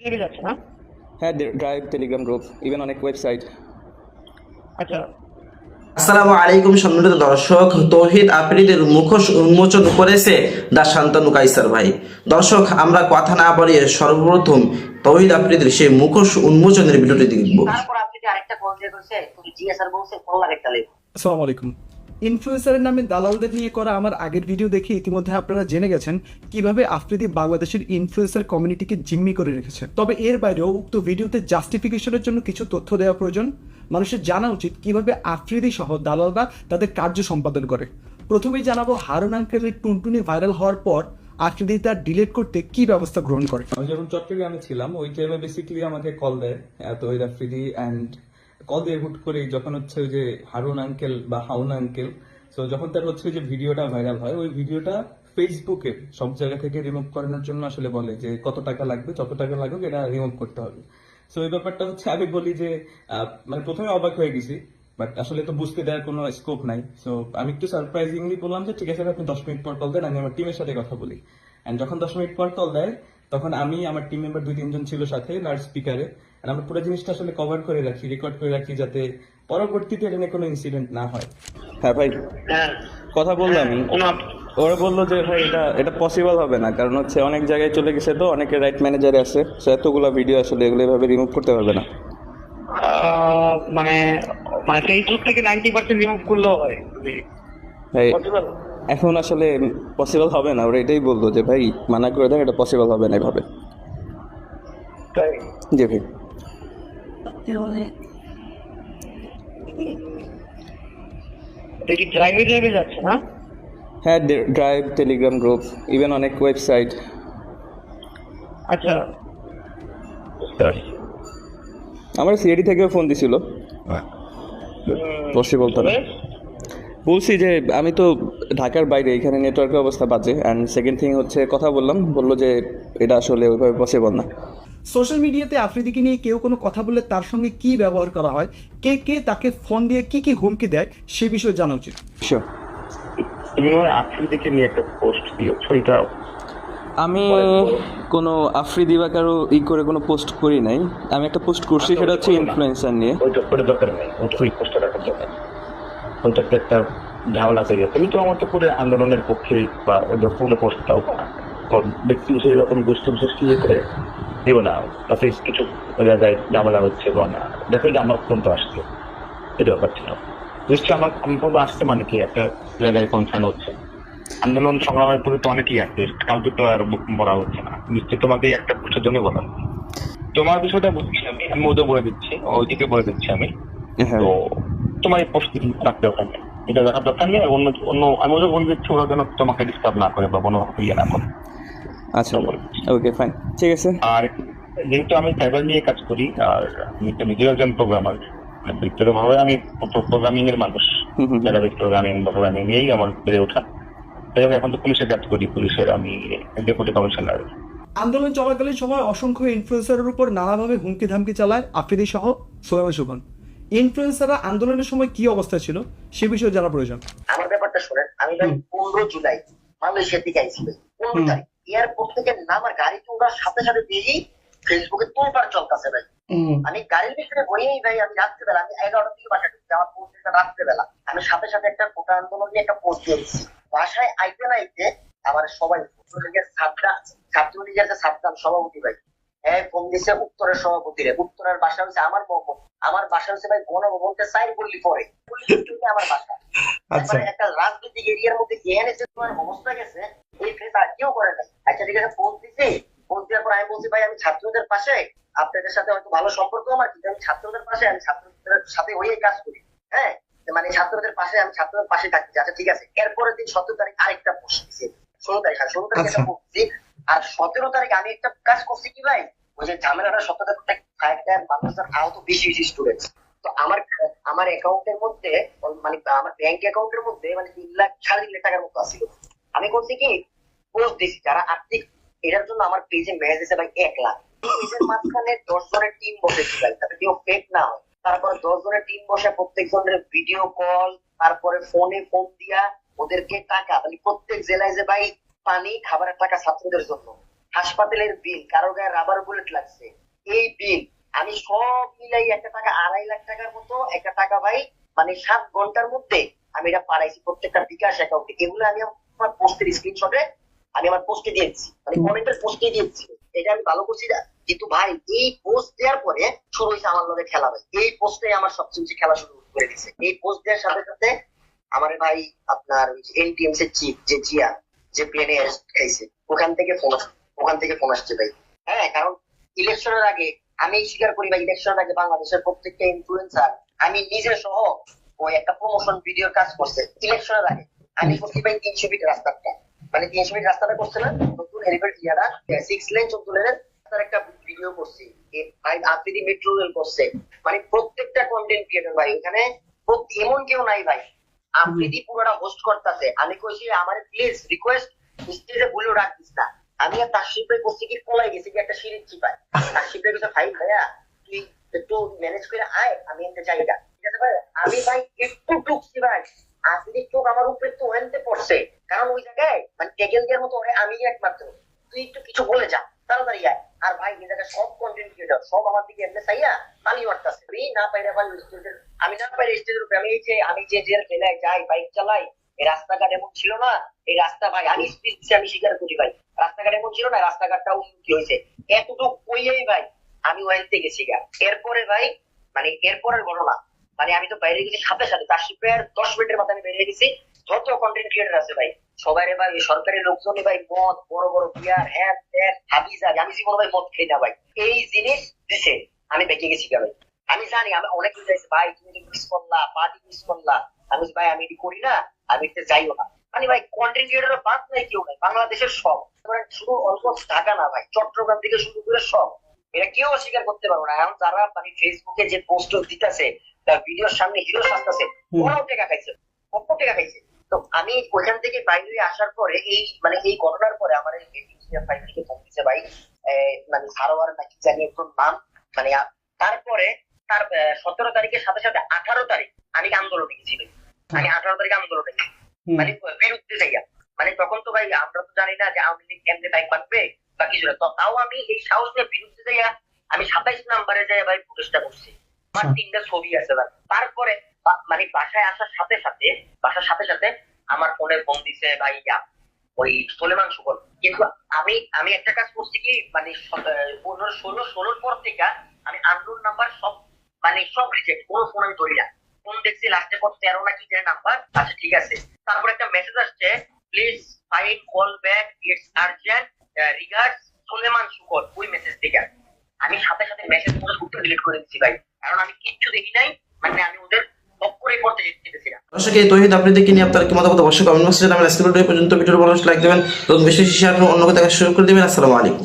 TV যাচ্ছে না? হ্যাঁ ড্রাইভ টেলিগ্রাম গ্রুপ ইভেন অনেক ওয়েবসাইট আচ্ছা। আসসালামু আলাইকুম সম্মানিত দর্শক তৌহিদ আফ্রিদের মুখোশ উন্মোচন করেছে দা শান্তনু কাইসার ভাই। দর্শক আমরা কথা না বাড়িয়ে সর্বপ্রথম তৌহিদ আফ্রিদের সেই মুখোশ উন্মোচনের ভিডিওটি দেখব। তারপর আপনি যে আরেকটা কল দিয়ে বলছে তুমি জিএসআর বলছে কোন আরেকটা লেখো। আসসালামু আলাইকুম। ইনফ্লুয়েন্সারের নামে দালালদের নিয়ে করা আমার আগের ভিডিও দেখে ইতিমধ্যে আপনারা জেনে গেছেন কীভাবে আফ্রিদি বাংলাদেশের ইনফ্লুয়েন্সার কমিউনিটিকে জিম্মি করে রেখেছে। তবে এর বাইরেও উক্ত ভিডিওতে জাস্টিফিকেশনের জন্য কিছু তথ্য দেওয়া প্রয়োজন। মানুষের জানা উচিত কীভাবে আফ্রিদি সহ দালালরা তাদের কার্য সম্পাদন করে। প্রথমেই জানাব হারুন আঙ্কেলের টুনটুনি ভাইরাল হওয়ার পর আফ্রিদি তার ডিলিট করতে কি ব্যবস্থা গ্রহণ করে? আমি যখন চট্টগ্রামে ছিলাম, ওই টাইমে বেসিক্যালি আমাকে কল দেয়, এত ওই রাফিদি অ্যান্ড কল দিয়ে হুট করে যখন হচ্ছে যে হারুন আঙ্কেল বা হাউন আঙ্কেল তো যখন তার হচ্ছে যে ভিডিওটা ভাইরাল হয়, ওই ভিডিওটা ফেসবুকে সব জায়গা থেকে রিমুভ করানোর জন্য আসলে বলে যে কত টাকা লাগবে, যত টাকা লাগুক এটা রিমুভ করতে হবে। সো এই ব্যাপারটা হচ্ছে আমি বলি যে মানে প্রথমে অবাক হয়ে গেছি বাট আসলে তো বুঝতে দেওয়ার কোনো স্কোপ নাই। সো আমি একটু সারপ্রাইজিংলি বললাম যে, ঠিক আছে, আপনি দশ মিনিট পর কল দেন, আমি আমার টিমের সাথে কথা বলি। অ্যান্ড যখন দশ মিনিট পর কল দেয়, তখন আমি, আমার টিম মেম্বার দুই তিনজন ছিল সাথে লাউড স্পিকারে আর আমরা পুরো জিনিসটা আসলে কভার করে রাখি রেকর্ড করে রাখি যাতে পরবর্তীতে এটা নিয়ে কোনো ইনসিডেন্ট না হয়। হ্যাঁ ভাই হ্যাঁ। কথা বললাম। ওরা বলল যে ভাই এটা এটা পসিবল হবে না কারণ হচ্ছে অনেক জায়গায় চলে গেছে তো অনেকে রাইট ম্যানেজারে আছে সো এতগুলো ভিডিও আসলে এগুলো এভাবে রিমুভ করতে পারবে না। আহ, মানে মানে ফেসবুক থেকে নাইনটি পার্সেন্ট রিমুভ করলেও হয়। ভাই পসিবল এখন আসলে পসিবল হবে না ওরা এটাই বলল যে ভাই মানা করে দেন এটা পসিবল হবে না এভাবে। তাই? জি ভাই। এটা কি ড্রাইভে ড্রাইভে যাচ্ছে না? হ্যাঁ ড্রাইভ টেলিগ্রাম গ্রুপ ইভেন অনেক ওয়েবসাইট আচ্ছা। আমার সিআইডি থেকেও ফোন দিছিল। পসিবল তো না বলছি যে আমি তো ঢাকার বাইরে এখানে নেটওয়ার্কের অবস্থা বাজে। অ্যান্ড সেকেন্ড থিং হচ্ছে কথা বললাম বলল যে এটা আসলে ওইভাবে পসিবল না। সোশ্যাল মিডিয়াতে আফ্রিদিকে নিয়ে কেউ কোনো কথা বললে তার সঙ্গে কি ব্যবহার করা হয়? কে কে তাকে ফোন দিয়ে কি কি হুমকি দেয়? সে বিষয়ে জানা উচিত। তুমি আফ্রিদিকে নিয়ে একটা পোস্ট দিয়েছ এটা আমি কোনো আফ্রিদি বা কারও ই করে কোনো পোস্ট করি নাই। আমি একটা পোস্ট করছি সেটা হচ্ছে ইনফ্লুয়েন্সার নিয়ে। ওইটা ওটা দরকার নেই। ওই পোস্টটা রাখার দরকার ওইটা একটা ঝামেলা তৈরি। তুমি তো আমার তো করে আন্দোলনের পক্ষে বা ওদের কোনো পোস্ট দাও কোন ব্যক্তি হিসেবে এরকম গোষ্ঠী ইয়ে করে? দেবো না তাতে কিছু জায়গায় ঝামেলা হচ্ছে বা না দেখো যে আমার ফোন তো আসছে। এটা ব্যাপার ছিল। নিশ্চয়ই আমার ফোন আসছে মানে কি একটা জায়গায় কনসার্ন হচ্ছে। আন্দোলন সংগ্রামের প্রতি তো অনেকেই আছে কাউকে তো আর বলা হচ্ছে না। নিশ্চয় তোমাকে একটা পোস্টের জন্য বলা তোমার বিষয়টা বুঝছি আমি আমি ওদের বলে দিচ্ছি ওইদিকে বলে দিচ্ছি আমি। হ্যাঁ তো তোমার এই পোস্ট রাখতে নেই। এটা রাখার দরকার নেই অন্য অন্য আমি ওদের বলে দিচ্ছি ওরা যেন তোমাকে ডিস্টার্ব না করে বা কোনো ইয়ে না করে। আচ্ছা ওকে ফাইন ঠিক আছে। আর যেহেতু আমি সাইবার নিয়ে কাজ করি আর আমি তো নিজেও একজন প্রোগ্রামার ব্যক্তিগতভাবে আমি প্রোগ্রামিং এর মানুষ। যারা প্রোগ্রামিং বা প্রোগ্রামিং নিয়েই আমার বেড়ে ওঠা। তাই এখন তো পুলিশের কাজ করি। পুলিশের আমি ডেপুটি কমিশনার আন্দোলন চলাকালীন সময় অসংখ্য ইনফ্লুয়েন্সারের উপর নানাভাবে হুমকি ধামকি চালায় আফ্রিদি সহ সোহেল সুবন ইনফ্লুয়েন্সাররা আন্দোলনের সময় কি অবস্থা ছিল সে বিষয়ে জানা প্রয়োজন। আমার ব্যাপারটা শোনেন আমি পনেরো জুলাই মালয়েশিয়া থেকে আইছি পনেরো হুম। তারিখ। এয়ারপোর্ট থেকে নামার গাড়িতে ওনার সাথে সাথে দিয়েই ফেসবুকে তোলপাড় চলতেছে ভাই। আমি গাড়ির ভিতরে বইয়েই ভাই আমি রাত্রেবেলা আমি এগারোটা থেকে বাসায় ঢুকছি আমার পৌঁছে রাত্রেবেলা। আমি সাথে সাথে একটা কোটা আন্দোলন নিয়ে একটা পোস্ট দিয়েছি। বাসায় আইতে না আইতে আমার সবাই ছাত্রা ছাত্রলীগের যে ছাত্রাম সভাপতি ভাই হ্যাঁ ফোন দিছে উত্তরের সভাপতি রে উত্তরের বাসা হচ্ছে আমার ভবন আমার বাসা হচ্ছে ভাই গণভবনকে সাইড বললি পরে। আমার বাসা। আচ্ছা। একটা রাজনৈতিক এরিয়ার মধ্যে এখানে যে তোমার অবস্থা গেছে এই ফেস আর কেউ করে নাই। আচ্ছা ঠিক আছে ফোন দিছি ফোন দেওয়ার পর আমি বলছি ভাই আমি ছাত্রদের পাশে আপনাদের সাথে হয়তো ভালো সম্পর্ক আমার কিন্তু আমি ছাত্রদের পাশে আমি ছাত্রদের সাথে হয়ে কাজ করি। হ্যাঁ? মানে ছাত্রদের পাশে আমি ছাত্রদের পাশে থাকছি আচ্ছা ঠিক আছে। এরপরের দিন সতেরো তারিখ আরেকটা পোস্ট দিছি। ষোলো তারিখ আর ষোলো তারিখ একটা আচ্ছা। পোস্ট দিছি। আর সতেরো তারিখ আমি একটা কাজ করছি কি ভাই? ওই যে ঝামেলাটা সতেরো তারিখ ফাইভ মানুষের আহত বেশি বেশি স্টুডেন্ট তো আমার আমার অ্যাকাউন্টের মধ্যে মানে আমার ব্যাংক অ্যাকাউন্টের মধ্যে মানে তিন লাখ সাড়ে তিন লাখ টাকার মতো আসছিল আমি করছি কি? পোস্ট দিছি যারা আর্থিক এটার জন্য আমার পেজে মেসেজ দিছে ভাই এক লাখ। মাঝখানে দশ জনের টিম কেউ ফেক না হয়। দশ জনের টিম বসে প্রত্যেক জনের ভিডিও কল তারপরে ফোনে ফোন দিয়া ওদেরকে টাকা মানে প্রত্যেক জেলায় যে ভাই পানি, খাবারের টাকা ছাত্রদের জন্য। হাসপাতালের বিল কারও গায়ে রাবার বুলেট লাগছে, এই বিল আমি সব মিলাই একটা টাকা, আড়াই লাখ টাকার মতো একটা টাকা ভাই মানে সাত ঘণ্টার মধ্যে আমি এটা পাঠাইছি প্রত্যেকটা বিকাশ অ্যাকাউন্টে এগুলো আমি আমার পোস্টের স্ক্রিনশটে আমি আমার পোস্টে দিয়েছি। মানে কমেন্টের পোস্টে দিয়েছি। এটা আমি ভালো করছি না। কিন্তু ভাই এই পোস্ট দেওয়ার পরে শুরু হয়েছে আমার লগে খেলা ভাই। এই পোস্টে আমার সবচেয়ে বেশি খেলা শুরু করে দিচ্ছে এই পোস্ট দেওয়ার সাথে সাথে আমার ভাই আপনার এনটিএমস এর চিফ যে জিয়া যে প্লেনে খাইছে ওখান থেকে ফোন ওখান থেকে ফোন আসছে ভাই। হ্যাঁ কারণ ইলেকশনের আগে আমি স্বীকার করি ভাই ইলেকশনের আগে বাংলাদেশের প্রত্যেকটা ইনফ্লুয়েন্সার আমি নিজে সহ ওই একটা প্রমোশন ভিডিওর কাজ করছে। ইলেকশনের আগে আমি করছি ভাই তিনশো ফিট রাস্তাটা মানে তিনশো ফিট রাস্তাটা করছে না? নতুন হেলিপ্যাড ইয়ারা সিক্স লেন চোদ্দ লেনের রাস্তার একটা ভিডিও করছি। আফ্রিদি মেট্রো রেল করছে। মানে প্রত্যেকটা কন্টেন্ট ক্রিয়েটর ভাই, এখানে এমন কেউ নাই ভাই। আফ্রিদি পুরোটা হোস্ট করতেছে। আমি কইছি, আমার প্লিজ রিকোয়েস্ট স্টেজে বলে রাখিস না। আমি আর তার শিল্পে করছি কি, পলাই গেছি কি একটা সিঁড়ির চিপায়। তার শিল্পে কিছু, ভাই, ভাইয়া, তুই একটু ম্যানেজ করে আয়, আমি এনতে চাই না ঠিক আছে ভাই? আমি ভাই একটু টুকছি ভাই। আফ্রিদি চোখ আমার উপরে তো ওখানতে পড়ছে। কারণ ওই জায়গায় মানে টেকেল দেওয়ার মতো আমি একমাত্র। তুই একটু কিছু বলে যা, তাড়াতাড়ি আয়। আর ভাই, এই জায়গায় সব কন্টেন্ট ক্রিয়েটর সব আমার দিকে এমনি চাইয়া পানি মারতেছে। আমি না পাইলে ভাই আমি না পাইলে স্টেজের উপরে, আমি যে আমি যে যে জেলায় যাই বাইক চালাই, এই রাস্তাঘাট এমন ছিল না। এই রাস্তা ভাই, আমি স্পিড আমি স্বীকার করি ভাই। রাস্তাঘাট এমন ছিল না, রাস্তাঘাটটা উন্নতি হয়েছে। এতটুকু কইয়াই ভাই, আমি ওয়াইতে গেছি গা। এরপরে ভাই মানে এরপরের ঘটনা। মানে আমি তো বাইরে গেছি সাথে সাথে, তার শিল্পের দশ মিনিটের মাথায় আমি বেরিয়ে গেছি। যত কন্টেন্ট ক্রিয়েটার আছে ভাই, সবাই রে ভাই সরকারি লোকজনই ভাই মদ, বড় বড় বিয়ার হ্যাঁ ত্যাগ হাবিজাবি আমি জীবনে ভাই মদ খাই না ভাই। এই জিনিস দিছে। আমি বেঁকে গেছি ভাই। আমি জানি, আমি অনেক কিছু চাইছি ভাই, তুমি মিস করলা পার্টি মিস করলা। আমি ভাই, আমি এটি করি না, আমি এতে যাইও না। মানে ভাই কন্টেন্ট ক্রিয়েটার বাদ নাই কেউ নাই। বাংলাদেশের সব। এবারে শুধু অল্প ঢাকা না ভাই, চট্টগ্রাম থেকে শুরু করে সব। এটা কেউ অস্বীকার করতে পারব না। এখন যারা মানে ফেসবুকে যে পোস্ট দিতেছে তার ভিডিওর সামনে হিরো সাজতেছে ওরাও টাকা খাইছে। কত টাকা খাইছে। তো আমি ওইখান থেকে বাইরে আসার পরে এই মানে এই ঘটনার পরে আমার ফোন দিচ্ছে ভাই মানে সারোয়ার নাকি জানি একটু নাম মানে তারপরে তার সতেরো তারিখের সাথে সাথে আঠারো তারিখ আমি আন্দোলনে গেছি আমি আঠারো তারিখ আন্দোলনে মানে বিরুদ্ধে যাইয়া। মানে তখন তো ভাই আমরা তো জানি না যে আওয়ামী লীগ এমনি বাইক বাঁধবে বা কিছু না। তো তাও আমি এই সাহস নিয়ে বিরুদ্ধে যাইয়া আমি সাতাইশ নাম্বারে যাই ভাই প্রচেষ্টা করছি। আমার তিনটা ছবি আছে তারপরে মানে বাসায় আসার সাথে সাথে, বাসার সাথে সাথে আমার ফোনে ফোন দিছে ভাই ওই সোলেমান সুগল কিন্তু আমি আমি একটা কাজ করছি কি মানে পনেরো, ষোলো, ষোলোর পর থেকে আমি আন্দোলন নাম্বার সব মানে সব রিজেক্ট কোনো ফোন আমি ধরি না। ফোন দেখছি লাস্টে কত তেরো না কি নাম্বার আচ্ছা ঠিক আছে। তারপর একটা মেসেজ আসছে please fine call back it's urgent regards Soleman Sukor ওই মেসেজ থেকে। আমি সাথে মেসেজ ডিলিট করে ভাই। কারণ আমি কিচ্ছু দেখি নাই মানে আমি ওদের দর্শক, এই তহিদ নিয়ে আপনার কি মতামত? অবশ্যই কমেন্ট বক্সে জানাবেন। ভিডিও পর্যন্ত। ভিডিওর ভালো লাইক দেবেন। এবং বেশি শেয়ার করে অন্য কথা শুরু করে দেবেন। আসসালামু আলাইকুম।